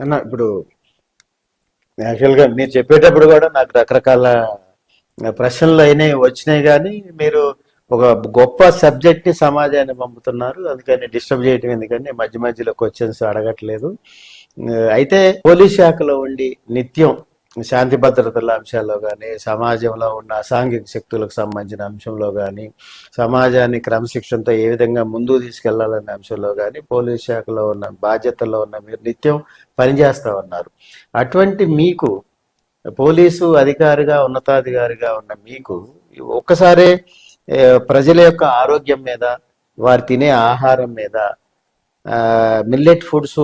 అన్న ఇప్పుడు యాక్చువల్గా మీరు చెప్పేటప్పుడు కూడా నాకు రకరకాల ప్రశ్నలు అయినాయి వచ్చినాయి కానీ మీరు ఒక గొప్ప సబ్జెక్ట్ని సమాజాన్ని పంపుతున్నారు. అందుకని డిస్టర్బ్ చేయటం ఎందుకని మధ్య మధ్యలో క్వశ్చన్స్ అడగట్లేదు. అయితే పోలీస్ శాఖలో ఉండి నిత్యం శాంతి భద్రతల అంశాల్లో కానీ సమాజంలో ఉన్న అసాంఘిక శక్తులకు సంబంధించిన అంశంలో కానీ సమాజాన్ని క్రమశిక్షణతో ఏ విధంగా ముందుకు తీసుకెళ్ళాలనే అంశంలో కానీ పోలీస్ శాఖలో ఉన్న బాధ్యతలో ఉన్న మీరు నిత్యం పనిచేస్తా ఉన్నారు. అటువంటి మీకు పోలీసు అధికారిగా ఉన్నతాధికారిగా ఉన్న మీకు ఒక్కసారే ప్రజల యొక్క ఆరోగ్యం మీద వారు తినే ఆహారం మీద మిల్లెట్ ఫుడ్స్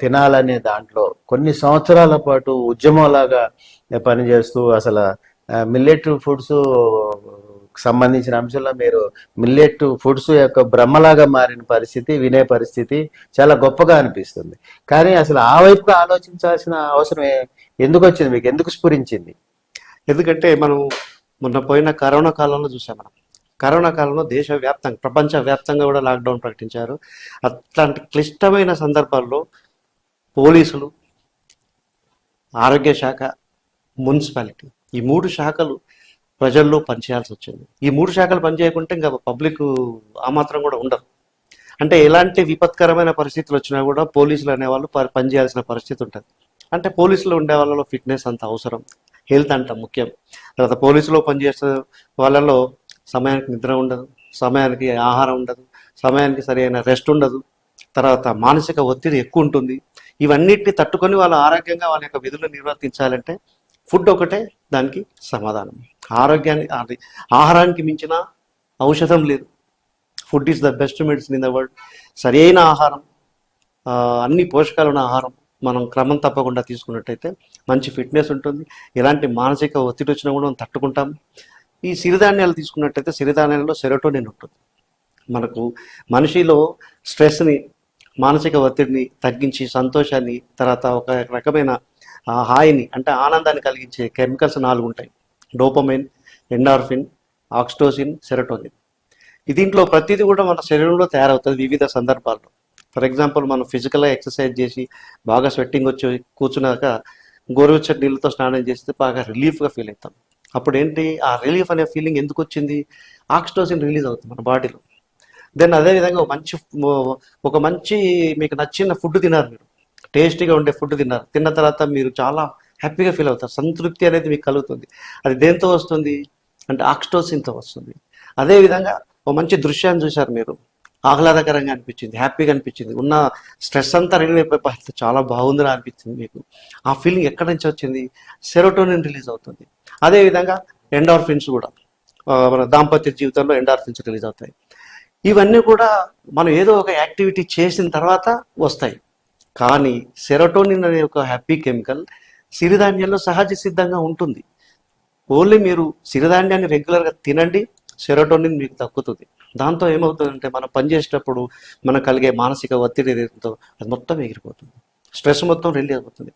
తినాలనే దాంట్లో కొన్ని సంవత్సరాల పాటు ఉద్యమంలాగా పనిచేస్తూ అసలు మిల్లెట్ ఫుడ్స్ సంబంధించిన అంశంలో మీరు మిల్లెట్ ఫుడ్స్ యొక్క బ్రహ్మలాగా మారిన పరిస్థితి వినే పరిస్థితి చాలా గొప్పగా అనిపిస్తుంది. కానీ అసలు ఆ వైపుగా ఆలోచించాల్సిన అవసరం ఎందుకు వచ్చింది? మీకు ఎందుకు స్ఫురించింది? ఎందుకంటే మనం మొన్న పోయిన కరోనా కాలంలో చూసాం మనం. కరోనా కాలంలో దేశవ్యాప్తంగా ప్రపంచ వ్యాప్తంగా కూడా లాక్డౌన్ ప్రకటించారు. అట్లాంటి క్లిష్టమైన సందర్భాల్లో పోలీసులు ఆరోగ్య శాఖ మున్సిపాలిటీ ఈ మూడు శాఖలు ప్రజల్లో పనిచేయాల్సి వచ్చింది ఈ మూడు శాఖలు పనిచేయకుంటే ఇంకా పబ్లిక్ ఆ మాత్రం కూడా ఉండరు. అంటే ఎలాంటి విపత్కరమైన పరిస్థితులు వచ్చినా కూడా పోలీసులు అనేవాళ్ళు పని పనిచేయాల్సిన పరిస్థితి ఉంటుంది అంటే పోలీసులు ఉండే వాళ్ళలో ఫిట్నెస్ అంత అవసరం హెల్త్ అంట ముఖ్యం. తర్వాత పోలీసులో పనిచేసే వాళ్ళలో సమయానికి నిద్ర ఉండదు సమయానికి ఆహారం ఉండదు సమయానికి సరైన రెస్ట్ ఉండదు. తర్వాత మానసిక ఒత్తిడి ఎక్కువ ఉంటుంది. ఇవన్నిటిని తట్టుకొని వాళ్ళు ఆరోగ్యంగా వాళ్ళ యొక్క విధులు నిర్వర్తించాలంటే ఫుడ్ ఒకటే దానికి సమాధానం. ఆరోగ్యాన్ని అది ఆహారానికి మించిన ఔషధం లేదు. Food is the best medicine in the world సరైన ఆహారం అన్ని పోషకాలు ఉన్న ఆహారం మనం క్రమం తప్పకుండా తీసుకున్నట్టయితే మంచి ఫిట్నెస్ ఉంటుంది. ఎలాంటి మానసిక ఒత్తిడి వచ్చినా కూడా మనం తట్టుకుంటాం. ఈ సిరిధాన్యాలు తీసుకున్నట్టయితే సిరిధాన్యాలలో సెరోటోనిన్ ఉంటుంది. మనకు మనిషిలో స్ట్రెస్ని మానసిక ఒత్తిడిని తగ్గించి సంతోషాన్ని తర్వాత ఒక రకమైన హాయిని అంటే ఆనందాన్ని కలిగించే కెమికల్స్ నాలుగు ఉంటాయి. Dopamine endorphin oxytocin serotonin. దీంట్లో ప్రతిదీ కూడా మన శరీరంలో తయారవుతుంది వివిధ సందర్భాల్లో. ఫర్ ఎగ్జాంపుల్ మనం ఫిజికల్గా ఎక్సర్సైజ్ చేసి బాగా స్వెట్టింగ్ వచ్చి కూర్చున్నాక గోరువెచ్చటి నీళ్ళతో స్నానం చేస్తే బాగా రిలీఫ్గా ఫీల్ అవుతాం. అప్పుడు ఏంటి ఆ రిలీఫ్ అనే ఫీలింగ్ ఎందుకు వచ్చింది ఆక్సిటోసిన్ రిలీజ్ అవుతుంది మన బాడీలో దెన్ అదేవిధంగా ఒక మంచి ఒక మంచి మీకు నచ్చిన ఫుడ్ తిన్నారు మీరు. టేస్టీగా ఉండే ఫుడ్ తిన్నారు. తిన్న తర్వాత మీరు చాలా హ్యాపీగా ఫీల్ అవుతారు. సంతృప్తి అనేది మీకు కలుగుతుంది. అది దేంతో వస్తుంది? అంటే ఆక్స్టోసిన్తో వస్తుంది. అదేవిధంగా ఒక మంచి దృశ్యాన్ని చూశారు మీరు. ఆహ్లాదకరంగా అనిపించింది హ్యాపీగా అనిపించింది. ఉన్న స్ట్రెస్ అంతా రిలీవ్ అయిపోయి చాలా బాగుందని అనిపించింది మీకు. ఆ ఫీలింగ్ ఎక్కడి నుంచి వచ్చింది? సెరోటోనిన్ రిలీజ్ అవుతుంది. అదేవిధంగా ఎండార్ఫిన్స్ కూడా మన దాంపత్య జీవితంలో ఎండార్ఫిన్స్ రిలీజ్ అవుతాయి. ఇవన్నీ కూడా మనం ఏదో ఒక యాక్టివిటీ చేసిన తర్వాత వస్తాయి. కానీ సెరోటోనిన్ అనే ఒక హ్యాపీ కెమికల్ సిరిధాన్యాల్లో సహజ సిద్ధంగా ఉంటుంది. ఓన్లీ మీరు సిరిధాన్యాన్ని రెగ్యులర్గా తినండి సెరోటోనిన్ మీకు తగ్గుతుంది. దాంతో ఏమవుతుందంటే మనం పనిచేసేటప్పుడు మనకు కలిగే మానసిక ఒత్తిడి ఏదైతుందో అది మొత్తం ఎగిరిపోతుంది. స్ట్రెస్ మొత్తం రిలీజ్ అవుతుంది.